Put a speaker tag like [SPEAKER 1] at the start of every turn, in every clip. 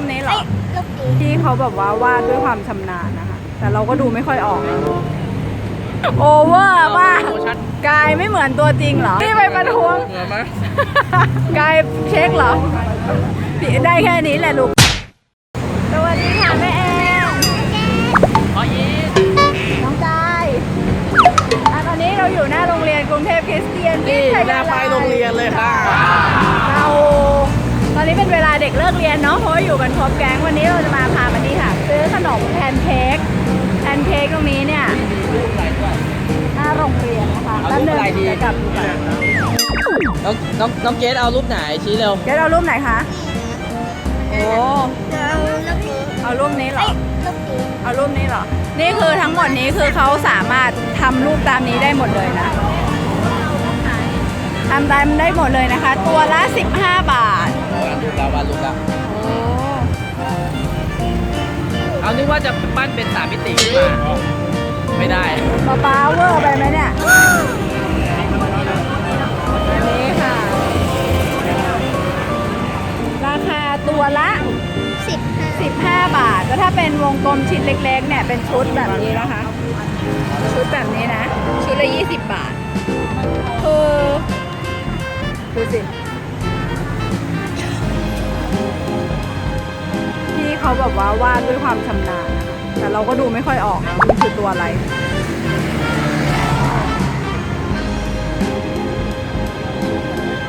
[SPEAKER 1] ปนี้เหรอ
[SPEAKER 2] ลูกดี
[SPEAKER 1] ที่เขาแบบว่าวาดด้วยความชำนาญนะคะ แต่เราก็ดูไม่ค่อยออกนะโอเวอร์มาก
[SPEAKER 3] โอ้ชัด
[SPEAKER 1] กายไม่เหมือนตัวจริงเหรอนี่ไปประท้วง
[SPEAKER 3] เหมือนไหม
[SPEAKER 1] กายเช็คเหรอ ได้แค่นี้แหละลูก สวัสดีค่ะแม่แอน
[SPEAKER 3] ขอยีน
[SPEAKER 1] น้องกายอะตอนนี้เราอยู่หน้าโรงเรียนกรุงเทพคริสเตียน
[SPEAKER 3] นี่
[SPEAKER 1] วิท
[SPEAKER 3] หน้ายาไป
[SPEAKER 1] ลัย
[SPEAKER 3] โรงเรียนเลยค่ะ
[SPEAKER 1] ด็กเลิกเรียนเนาะเพราะว่าอยู่กันครบแก๊งวันนี้เราจะมาพามานี่ค่ะ ซื้อขนมแพนเค้กแพนเค้กตรงนี้เนี่ยหน้าโรงเรียนนะคะ
[SPEAKER 3] เอา
[SPEAKER 1] แป๊บ
[SPEAKER 3] รูป
[SPEAKER 1] นึง
[SPEAKER 3] อะไรดี
[SPEAKER 1] จะกลับดูกัน
[SPEAKER 3] น้องน้องน้องเกดเอารูปไหนชี้เร็ว
[SPEAKER 1] เดี๋ยวเอารูปไหนคะ โอ้
[SPEAKER 2] เอาลูกดี
[SPEAKER 1] เอารูปนี้เหรอ
[SPEAKER 2] ลูกดี
[SPEAKER 1] เอารูปนี้เหรอ นี่คือทั้งหมดนี้คือเขาสามารถทำรูปตามนี้ได้หมดเลยนะทำตามได้หมดเลยนะคะ ตัวละ 15 บาท
[SPEAKER 3] วาด รูปแล้ววาดรูปแล้ว
[SPEAKER 1] โอ้
[SPEAKER 3] เอานึกว่าจะปั้นเป็นสามมิติขึ้นมาไม่ได้
[SPEAKER 1] ป๊าป๊าเวอร์ไปไหมเนี่ยอันนี้ค่ะ ราคาตัวละ
[SPEAKER 2] สิบห้า
[SPEAKER 1] 15 บาท แล้วถ้าเป็นวงกลมชิ้นเล็กๆ เนี่ย เป็นชุดแบบนี้นะคะ ชุดแบบนี้นะ ชุดละ 20 บาทคือดูสิ เขาแบบว่าวาดด้วยความชำนาญนะคะแต่เราก็ดูไม่ค่อยออกนะมันคือตัวอะไร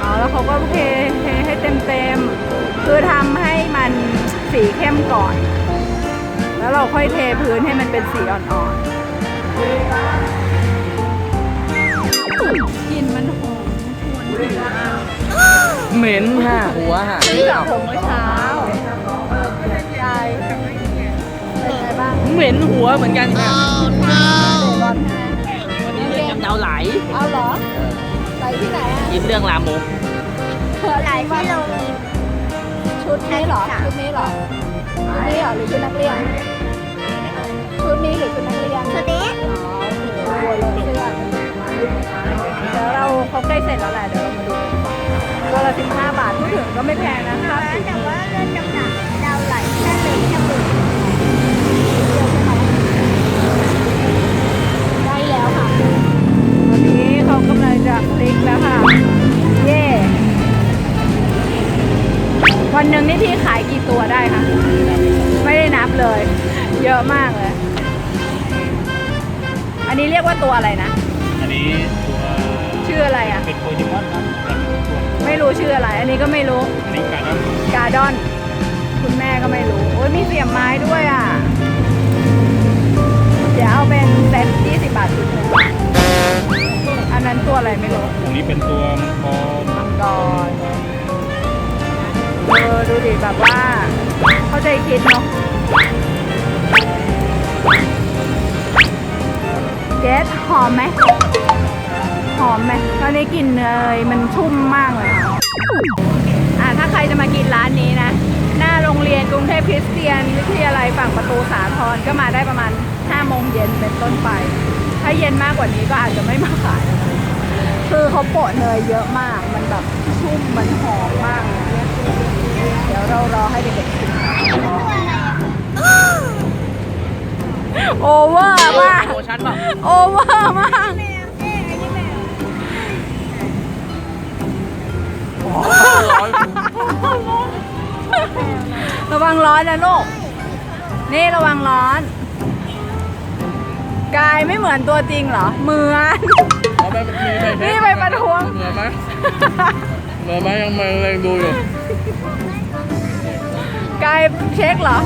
[SPEAKER 1] อ๋อแล้วเขาก็เทเทให้เต็มเต็มๆคือทำให้มันสีเข้มก่อน แล้วเราค่อยเทพื้นให้มันเป็นสีอ่อนๆกลิ่นมันหอมชวนหิวมาก
[SPEAKER 3] เหม็นค่ะหัวค่ะ
[SPEAKER 1] ซื้อจากผมเมื่อเช้า เห
[SPEAKER 3] ม็นหัวเหมือนกันค่ะ
[SPEAKER 1] ร้อนแฮ
[SPEAKER 3] วันนี้เรื่องกำเดาไหล
[SPEAKER 1] เอาเหรอใส่ที่ไหนอะ
[SPEAKER 3] ยินเรื่องลามก
[SPEAKER 1] หลายที่เราชุดนี้เหรอชุดนี้เหรอชุดนี้เหรอหรือชุดนักเรียนชุดนี้หรือชุดนักเรียน
[SPEAKER 2] สเด็ก
[SPEAKER 1] อ๋อโอเคโวยเลยเสื้อเดี๋ยวเราเขาใกล้เสร็จแล้วแหละเดี๋ยวเรามาดูกันดีกว่าตัวละ15บาทพูดถึงก็ไม่แพงนะครับ
[SPEAKER 2] แต่ว่าเรื่องจำหนักดาวไหลแค่เลยแค่หมื่น
[SPEAKER 1] ได้แล้วค่ะ ตอนนี้เขากำลังจะคลิกแล้วค่ะ เย่วันหนึ่งนี่พี่ขายกี่ตัวได้คะ ไม่ได้นับเลย เยอะมากเลย อันนี้เรียกว่าตัวอะไรนะ
[SPEAKER 4] อันนี้ตัว
[SPEAKER 1] ชื่ออะไรอะ
[SPEAKER 4] เป็นโปเกมอนครับแต่เป็นตัว
[SPEAKER 1] ไม่รู้ชื่ออะไร อันนี้ก็ไม่รู้
[SPEAKER 4] อันนี้การนั้น
[SPEAKER 1] การ์ดอน คุณแม่ก็ไม่รู้ โอ้ยมีเสียบไม้ด้วยอะ งนี้
[SPEAKER 4] เป็นตัวมังกร
[SPEAKER 1] มังกรเออดูดิแบบว่า เข้าใจคิดเนาะเกสหอมไหมหอมไหมตอนนี้กลิ่นเนยมันชุ่มมากเลยค่ะอะถ้าใครจะมากินร้านนี้นะ หน้าโรงเรียนกรุงเทพคริสเตียน วิทยาลัยฝั่งประตูสาทรก็มาได้ประมาณ5โมงเย็นเป็นต้นไป ถ้าเย็นมากกว่านี้ก็อาจจะไม่มาขาย คือเขาโปะเนยเยอะมาก มันแบบชุ่ม มันหอมมากเนี่ยเดี๋ยวเรารอให้เด็กๆกินโอเวอร์มาก
[SPEAKER 3] โอชัดเปล่า
[SPEAKER 1] โอเวอร์มาก
[SPEAKER 3] ระ
[SPEAKER 1] วังร้อนนะลูก นี่ระวังร้อน กายไม่เหมือนตัวจริงเหรอ เหมือน
[SPEAKER 3] ไปมีไป
[SPEAKER 1] นี่ไปประท้วง
[SPEAKER 3] เหมือนไหมเหมือนไหมยังมันเลยดูอยู่
[SPEAKER 1] กายเช็คเหรอ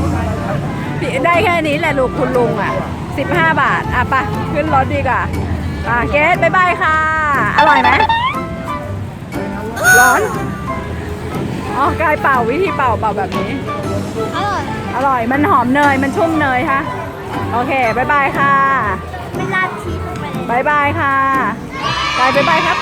[SPEAKER 1] ได้แค่นี้แหละลูกคุณลุงอะ 15 บาท อะไปะขึ้นรถดีกว่าอะเกสบายบายค่ะ อร่อยไหมร้อน อ๋อกายเป่าวิธีเป่าเป่าแบบนี้
[SPEAKER 2] อร่อย
[SPEAKER 1] อร่อยมันหอมเนยมันชุ่มเนยค่ะ โอเคบายบายค่ะ
[SPEAKER 2] ไม่ราดชีสลงไปเลย
[SPEAKER 1] บายบายค่ะ กายบายบายครับ